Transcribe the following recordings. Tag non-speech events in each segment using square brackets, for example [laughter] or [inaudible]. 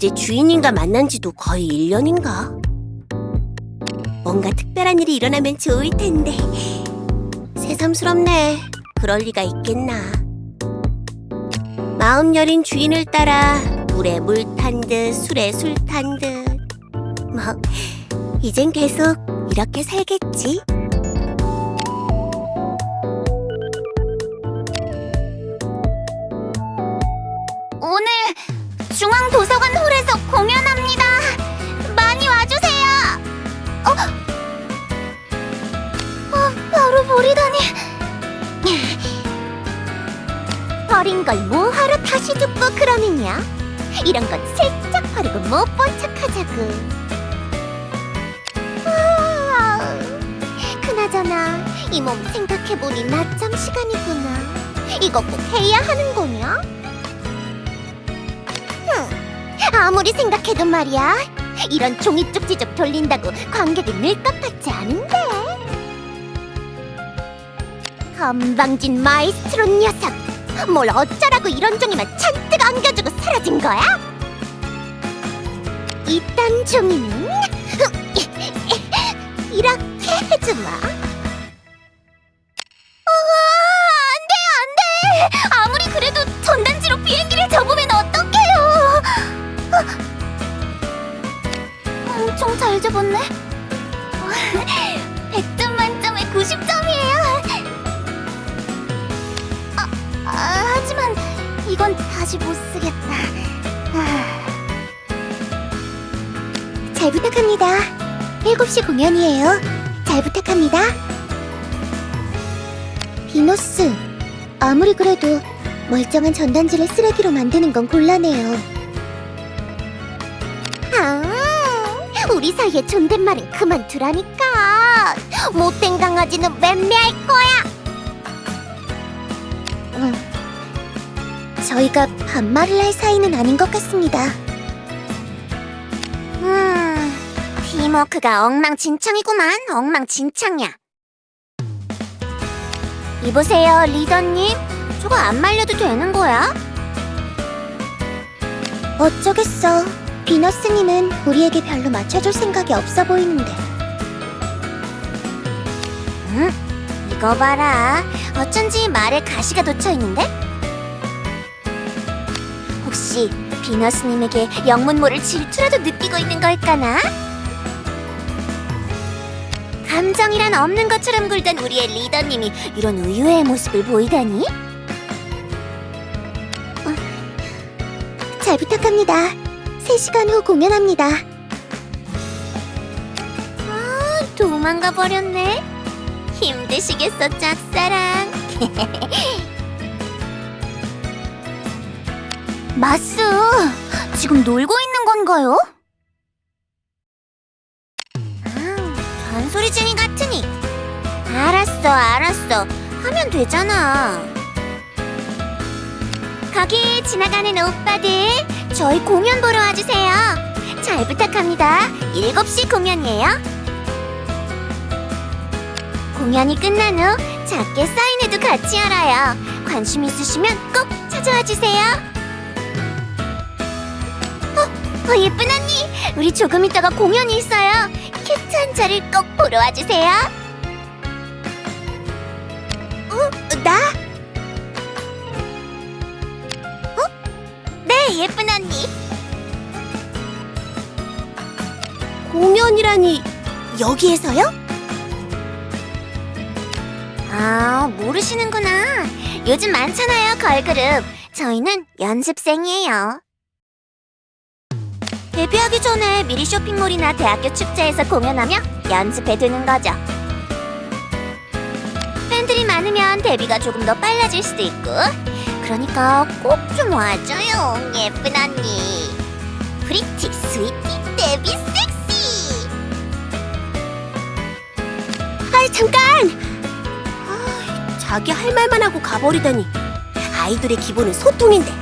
이제 주인님과 만난 지도 거의 1년인가? 뭔가 특별한 일이 일어나면 좋을 텐데. 새삼스럽네. 그럴 리가 있겠나. 마음 여린 주인을 따라 물에 물 탄 듯 술에 술 탄 듯. 뭐, 이젠 계속 이렇게 살겠지. 중앙도서관 홀에서 공연합니다. 많이 와주세요. 어? 어, 바로 버리다니. 버린 걸 뭐하러 다시 줍고 그러느냐? 이런 건 슬쩍 버리고 못 본 척하자고. 아, 그나저나 이 몸 생각해보니 낮잠 시간이구나. 이거 꼭 해야 하는 거냐? 아무리 생각해도 말이야. 이런 종이 쪽지적 돌린다고 관객이 늘 것 같지 않은데. 건방진 마이스트로 녀석. 뭘 어쩌라고 이런 종이만 잔뜩 안겨주고 사라진 거야? 이딴 종이는 이렇게 해주마 다시 못 쓰겠다. 아. 잘 부탁합니다. 7시 공연이에요. 잘 부탁합니다. 비노스, 아무리 그래도 멀쩡한 전단지를 쓰레기로 만드는 건 곤란해요. 아, 우리 사이에 존댓말은 그만두라니까. 못된 강아지는 맴매할 거야. 음, 저희가 반말을 할 사이는 아닌 것 같습니다. 음, 팀워크가 엉망진창이구만. 엉망진창이야. 이보세요, 리더님. 저거 안 말려도 되는 거야? 어쩌겠어. 비너스님은 우리에게 별로 맞춰줄 생각이 없어 보이는데. 응? 이거 봐라. 어쩐지 말에 가시가 돋쳐 있는데? 혹시 비너스님에게 영문 모를 질투라도 느끼고 있는 걸까나? 감정이란 없는 것처럼 굴던 우리의 리더님이 이런 의외의 모습을 보이다니? 어, 잘 부탁합니다. 3시간 후 공연합니다. 아, 도망가 버렸네. 힘드시겠어, 짝사랑. [laughs] 마스, 지금 놀고 있는 건가요? 아, 잔소리쟁이 같으니. 알았어, 알았어. 하면 되잖아. 거기 지나가는 오빠들, 저희 공연 보러 와주세요. 잘 부탁합니다. 7시 공연이에요. 공연이 끝난 후 작게 사인회도 같이 열어요. 관심 있으시면 꼭 찾아와 주세요. 어, 어, 예쁜 언니, 우리 조금 있다가 공연이 있어요. 큐트 한 자를 꼭 보러 와주세요. 어, 나? 네, 예쁜 언니. 공연이라니 여기에서요? 아, 모르시는구나. 요즘 많잖아요, 걸그룹. 저희는 연습생이에요. 데뷔하기 전에 미리 쇼핑몰이나 대학교 축제에서 공연하며 연습해 두는 거죠. 팬들이 많으면 데뷔가 조금 더 빨라질 수도 있고, 그러니까 꼭 좀 와줘요, 예쁜 언니. 프리티 스위티 데뷔 섹시! 아이 잠깐! 아, 자기 할 말만 하고 가버리다니 아이돌의 기본은 소통인데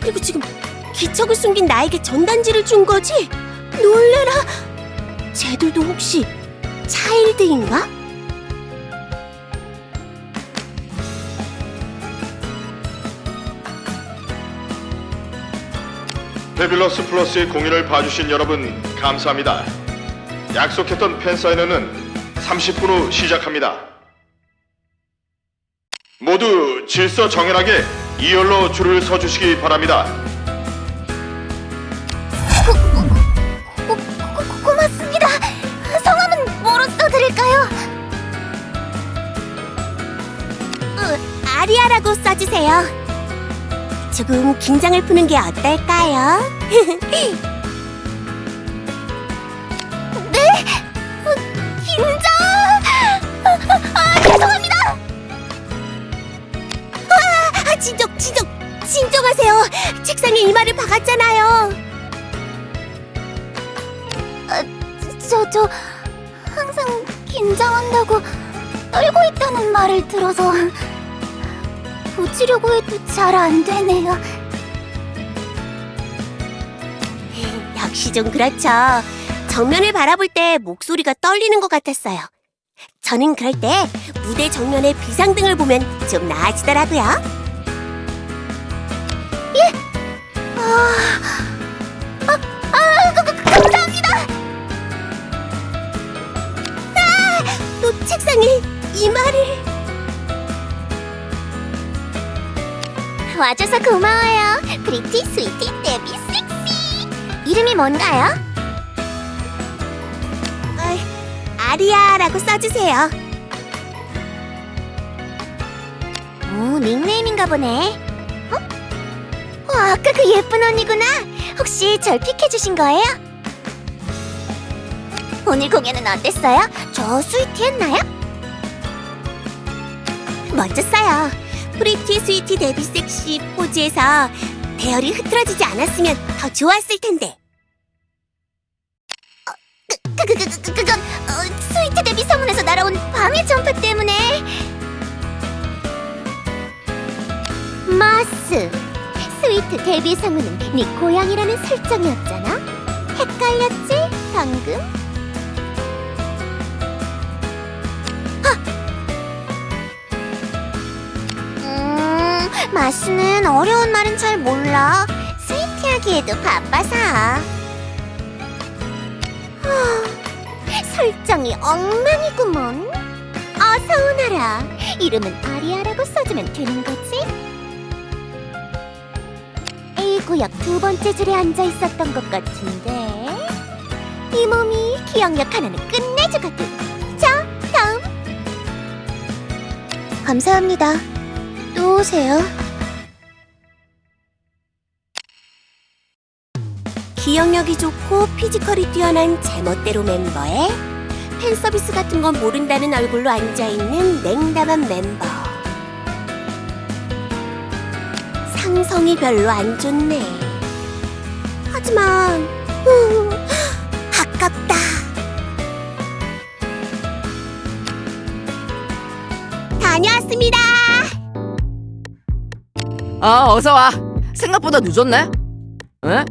그리고 지금 기척을 숨긴 나에게 전단지를 준 거지? 놀래라 쟤들도 혹시 차일드인가? 페빌러스 플러스의 공연을 봐주신 여러분 감사합니다. 약속했던 팬사인회는 30분 후 시작합니다. 모두 질서 정연하게 2열로 줄을 서주시기 바랍니다. 어, 아리아라고 써주세요. 조금 긴장을 푸는 게 어떨까요? 어, [laughs] 긴장! 아, [laughs] 아, 죄송합니다. 아, 진정, 진정, 진정하세요. 책상에 이마를 박았잖아요. 저, 저 항상 긴장한다고 떨고 있다는 말을 들어서 고치려고 해도 잘 안 되네요. 역시 좀 그렇죠. 정면을 바라볼 때 목소리가 떨리는 것 같았어요. 저는 그럴 때 무대 정면에 비상등을 보면 좀 나아지더라고요. 아, 그, 그, 감사합니다. 아, 또 책상에 이마를. 와줘서 고마워요. 프리티 스위티 데비 섹시. 이름이 뭔가요? 어, 아리아라고 써주세요. 오, 닉네임인가 보네. 어? 어, 아까 그 예쁜 언니구나. 혹시 절 픽해주신 거예요? 오늘 공연은 어땠어요? 저 스위티 했나요? 멋졌어요. 프리티 스위티 데뷔 섹시 포즈에서 대열이 흐트러지지 않았으면 더 좋았을 텐데. 그, 그, 그, 그, 그건 어, 스위트 데뷔 성운에서 날아온 방해 점프 때문에 마스 스위트 데뷔 성운은 네 고향이라는 설정이었잖아 헷갈렸지 방금? 마스는 어려운 말은 잘 몰라 스위트하기에도 바빠서 설정이 엉망이구먼. 어서 오너라. 이름은 아리아라고 써주면 되는 거지? A 구역 두 번째 줄에 앉아 있었던 것 같은데. 이 몸이 기억력 하나는 끝내주거든. 자, 다음. 감사합니다. 또 오세요. 기억력이 좋고 피지컬이 뛰어난 제멋대로 멤버에 팬 서비스 같은 건 모른다는 얼굴로 앉아있는 냉담한 멤버. 상성이 별로 안 좋네. 하지만, 후, 아깝다. 다녀왔습니다. 아, 어서 와. 생각보다 늦었네. 에?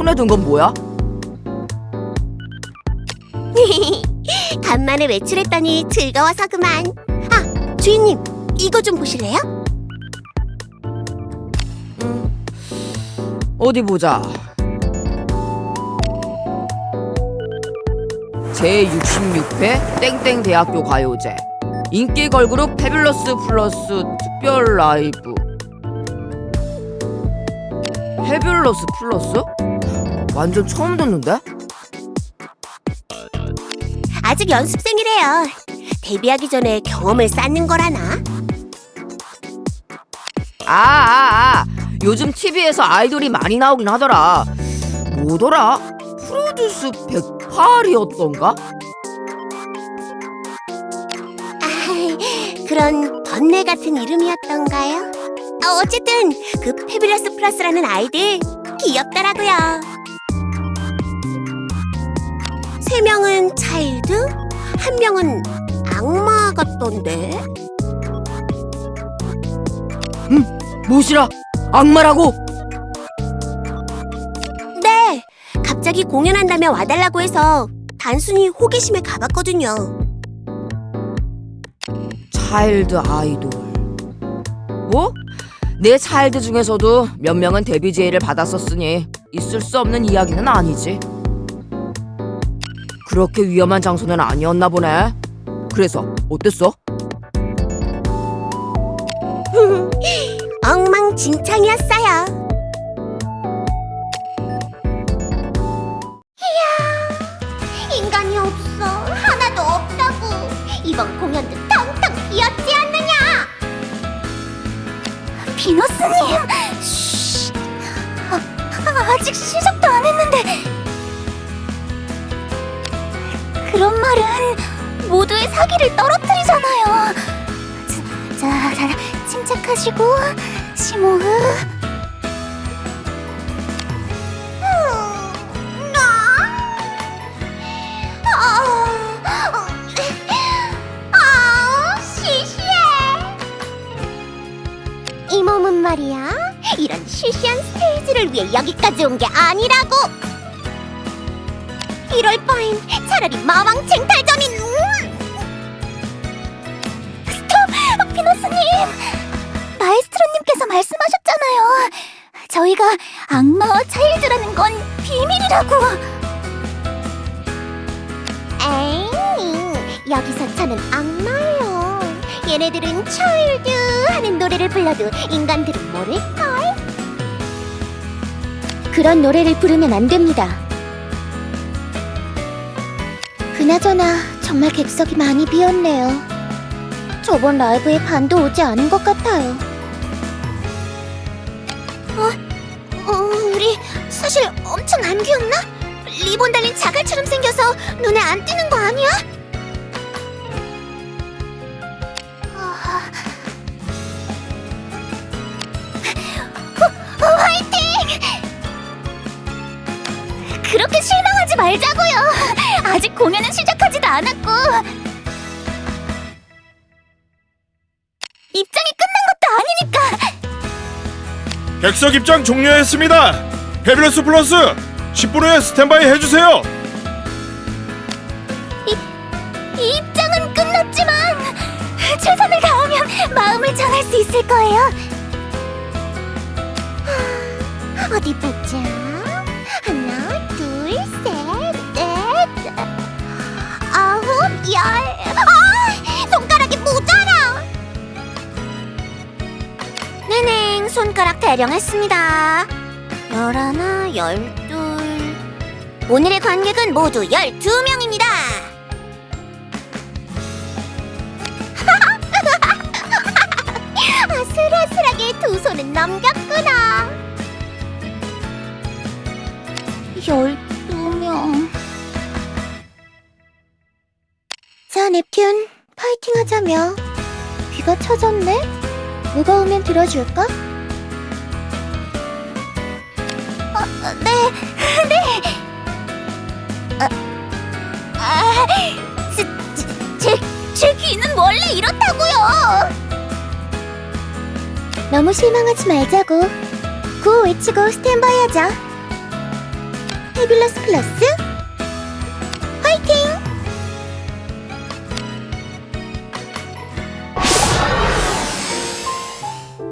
손에 든 건 뭐야? [laughs] 간만에 외출했더니 즐거워서 그만. 아, 주인님, 이거 좀 보실래요? 음, 어디 보자. 제66회 땡땡 대학교 가요제 인기 걸그룹 페뷸러스 플러스 특별 라이브 페뷸러스 플러스? 완전 처음 듣는데? 아직 연습생이래요. 데뷔하기 전에 경험을 쌓는 거라나? 아, 아, 아. 요즘 TV에서 아이돌이 많이 나오긴 하더라. 뭐더라? 프로듀스 108이었던가? 아, 그런 번뇌 같은 이름이었던가요? 어, 어쨌든 그 페빌러스 플러스라는 아이들 귀엽더라고요. 세 명은 차일드, 한 명은 악마 같던데. 뭐시라? 악마라고? 네, 갑자기 공연한다며 와달라고 해서 단순히 호기심에 가봤거든요. 차일드 아이돌. 뭐? 내 차일드 중에서도 몇 명은 데뷔 제의를 받았었으니 있을 수 없는 이야기는 아니지. 그렇게 위험한 장소는 아니었나 보네. 그래서 어땠어? [laughs] 엉망진창이었어요. 하시고 심호흡. 이 몸은 말이야, 이런 시시한 스테이지를 위해 여기까지 온 게 아니라고. 이럴 바엔 차라리 마왕 쟁탈전인. 음. 스톱, 피너스님. 마에스트로님께서 말씀하셨잖아요. 저희가 악마와 차일드라는 건 비밀이라고. 에이, 여기서 저는 악마예요. 얘네들은 차일드 하는 노래를 불러도 인간들은 모를걸? 그런 노래를 부르면 안 됩니다. 그나저나 정말 객석이 많이 비었네요. 저번 라이브에 반도 오지 않은 것 같아요. 사실 엄청 안 귀엽나? 리본 달린 자갈처럼 생겨서 눈에 안 띄는 거 아니야? 아. 호- 호- 화이팅! 그렇게 실망하지 말자고요. 아직 공연은 시작하지도 않았고 입장이 끝난 것도 아니니까. 객석 입장 종료했습니다. 페빌러스 플러스 10분 후에 스탠바이 해주세요. 이 입장은 끝났지만 최선을 다하면 마음을 전할 수 있을 거예요. 하, 어디 보자. 하나, 둘, 셋, 넷, 아홉, 열. 아, 손가락이 모자라. 네네, 손가락 대령했습니다. 열하나, 열둘. 오늘의 관객은 모두 열두 명입니다. [laughs] 아슬아슬하게 두 손은 넘겼구나. 열두 명. 자, 넵튠, 파이팅 하자며. 귀가 처졌네? 누가 오면 들어줄까? 네, 네. 아, 아, 제, 제, 제, 제 귀는 원래 이렇다고요. 너무 실망하지 말자고. 구호 외치고 스탠바이 하자. 헤빌러스 플러스